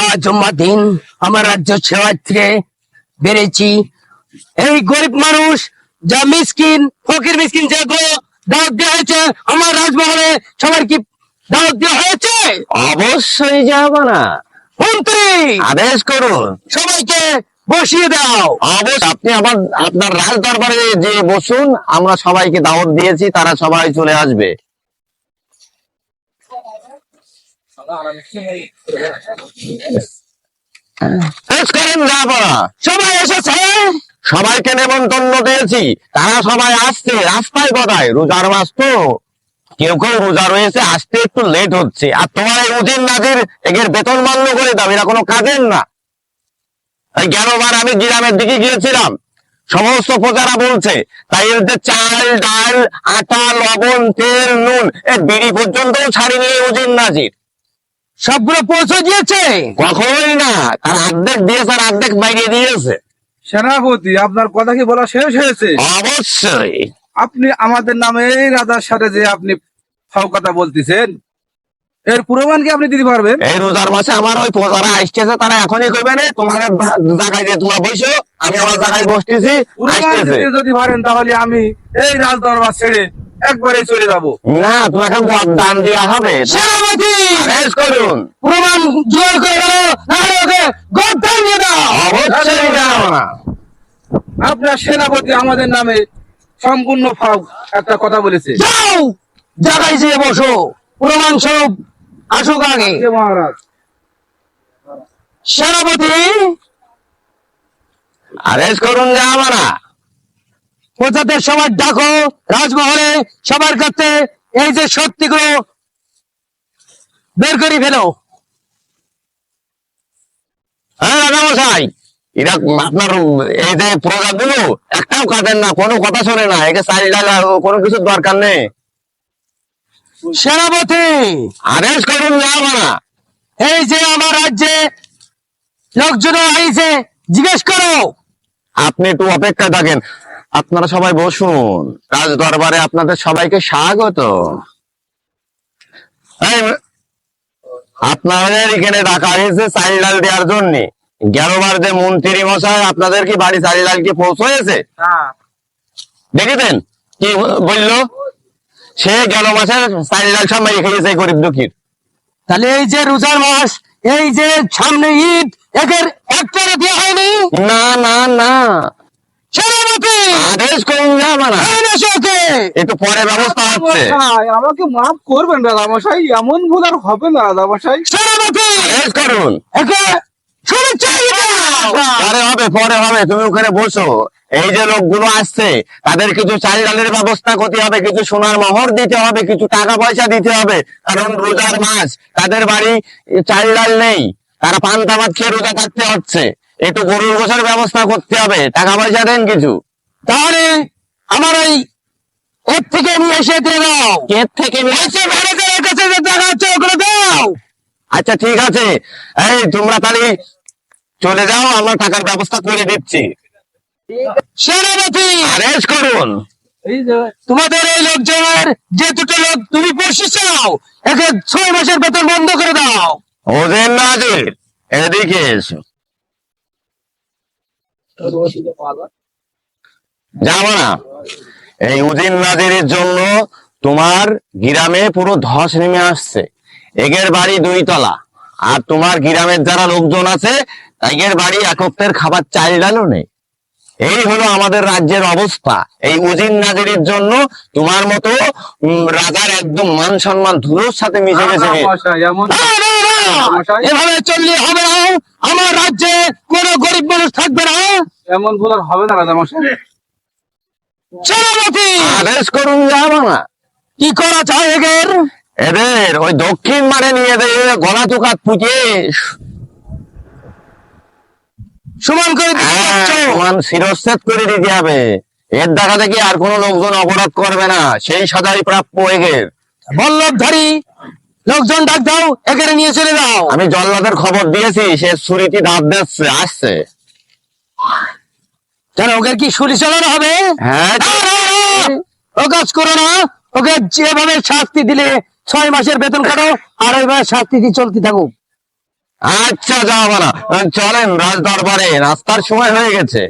আজ দিন আমার রাজ্য সেবার থেকে বেড়েছি। এই গরিব মানুষ যা মিসকিন ফকির মিসকিন যে গো দাওয়াত দেওয়া হয়েছে আমার রাজমহলে সবার কি দাওয়াত দেওয়া হয়েছে? অবশ্যই যাব না। মন্ত্রী! আদেশ করুন সবাইকে বসিয়ে দাও। অবশ্যই আপনি আমার আপনার রাজ দরবারে যে বসুন আমরা সবাইকে দাওয়াত দিয়েছি তারা সবাই চলে আসবে শেষ করেন যাব না সবাইকে নেমন্তন্ন দিয়েছি। তারা সবাই আসছে। রাস্তায় কোথায়? রোজার মাস তো। কেউ কেউ রোজা রয়েছে, আসতে একটু লেট হচ্ছে। আর তোমার নাজির বেতন করে এরা কোনো কাজের না। গেলবার আমি গ্রামের দিকে গিয়েছিলাম। সমস্ত প্রজারা বলছে, তাই যে চাল, ডাল, আটা, লবণ, তেল, নুন, এ বিড়ি পর্যন্তও ছাড়িনি এই উজির নাজির। সবগুলো পৌঁছে দিয়েছে? কখনোই না। তার অর্ধেক দিয়েছে আর অর্ধেক বাইরে দিয়েছে। সেনাপতি আপনার কথা কি বলা শেষ হয়েছে? অবশ্যই। আপনি আমাদের নামে এই রাজার সাথে যে আপনি ফাও কথা বলতেছেন এর প্রমাণ কি আপনি দিতে পারবেন? এই রোজার মাসে আমার ওই প্রজারা আসতেছে তারা এখনই কইবে না তোমার জায়গায় যে তোমরা বসো আমি আমার জায়গায় বসতেছি যদি পারেন তাহলে আমি এই রাজ দরবার ছেড়ে একবারে চলে যাব। না তোমাকে দান দেওয়া হবে। সেনাপতি! করুন। প্রমাণ জোর করে দাও নাহলে ওকে গদ্দান দিয়ে দাও। অবশ্যই দাও। আপনার সেনাপতি আমাদের নামে সম্পূর্ণ ফাও একটা কথা বলেছে। যাও! জায়গায় যেয়ে বসো। প্রমাণ স্বরূপ আসুক আগে। যে মহারাজ। সেনাপতি! আদেশ করুন যাও না প্রজাদের সবার ডাকো রাজমহলে সবার কাছে এই যে সত্যিগুলো বের করে ফেলো। হ্যাঁ রাজামশাই এরা আপনার এই যে প্রজাগুলো একটাও না কোনো কথা শোনে না একে চাল ডাল কোনো কিছুর দরকার নেই। সেনাপতি! আদেশ করুন না এই যে আমার রাজ্যে লোকজন আইছে জিজ্ঞেস করো। আপনি একটু অপেক্ষা থাকেন। আপনারা সবাই বসুন। রাজ দরবারে আপনাদের সবাইকে স্বাগত। আপনাদের এখানে ডাকা হয়েছে চাল ডাল দেওয়ার জন্য। গেলবার যে মন্ত্রী মশাই আপনাদের কি বাড়ি চাল ডাল কি পৌঁছয়েছে হ্যাঁ দেখেছেন কি বলল? সে গেল মাসে চাল ডাল সব মেরে খেয়েছে গরিব দুঃখীর। তাহলে এই যে রোজার মাস এই যে সামনে ঈদ একের একটা দেওয়া হয়নি? না না না। আদেশ করুন যাবা না এই না সে একটু পরে ব্যবস্থা হচ্ছে। রাজামশাই, আমাকে মাফ করবেন রাজামশাই এমন ভুল আর হবে না রাজামশাই সেনাপতি! আদেশ করুন। একে শুভেচ্ছা দিয়ে দাও। পরে হবে পরে হবে তুমি ওখানে বসো। এই যে লোকগুলো আসছে তাদের কিছু চাল ডালের ব্যবস্থা করতে হবে কিছু সোনার মোহর দিতে হবে কিছু টাকা পয়সা দিতে হবে। কারণ রোজার মাস তাদের বাড়ি চাল ডাল নেই। তারা পান তামাত খেয়ে রোজা থাকতে হচ্ছে। একটু গরুর গোসার ব্যবস্থা করতে হবে টাকা পয়সা দেন কিছু। তাহলে আমার এই এর থেকে নিয়ে এসে দাও। এর থেকে ম্যানেজারের কাছে যে টাকা আছে ওগুলো দাও। আচ্ছা ঠিক আছে। এই তোমরা তাহলে চলে যাও আমরা টাকার ব্যবস্থা করে দিচ্ছি। সেনাপতি! আরেঞ্জ করুন। তোমাদের এই লোকজনের যে দুটো লোক তুমি চাও একে ছয় মাসের বেতন বন্ধ করে দাও। ওদের নাজির এদিকে এসো। যাব না। এই উদিন নাজিরের জন্য তোমার গ্রামে পুরো ধস নেমে আসছে। এগের বাড়ি দুই তলা আর তোমার গ্রামের যারা লোকজন আছে এগের বাড়ি একত্রের খাবার চাল ডালও নেই। এই হলো আমাদের রাজ্যের অবস্থা। এই উজিন নাজিরের জন্য তোমার মতো রাজার একদম মান সম্মান ধুলোর সাথে মিশে গেছে না, মশাই। এভাবে চললে হবে না। আমার রাজ্যে কোনো গরিব মানুষ থাকবে না। এমন ভুল হবে না রাজামশাই সেনাপতি! আদেশ করুন যাব না। কি করা যায় এগের এদের ওই দক্ষিণ মাঠে নিয়ে দেয় গলা চোকাত ফুটিয়ে সমান করে সমান শিরচ্ছেদ করে দিতে হবে। এর দেখা দেখি আর কোন লোকজন অপরাধ করবে না? সেই সাজাই প্রাপ্য এগের বল্লভধারী লোকজন ডাক দাও এখানে নিয়ে চলে যাও। আমি জল্লাদের খবর দিয়েছি সে ছুরিটি দাঁত দিচ্ছে আসছে। কেন ওকে কি শুলি চালানো হবে? হ্যাঁ। ও কাজ করো না। ওকে যেভাবে শাস্তি দিলে ছয় মাসের বেতন কাটো আর ওইভাবে শাস্তি দিয়ে চলতে থাকুক। আচ্ছা যাওয়া না চলেন রাজ দরবারে নাস্তার সময় হয়ে গেছে।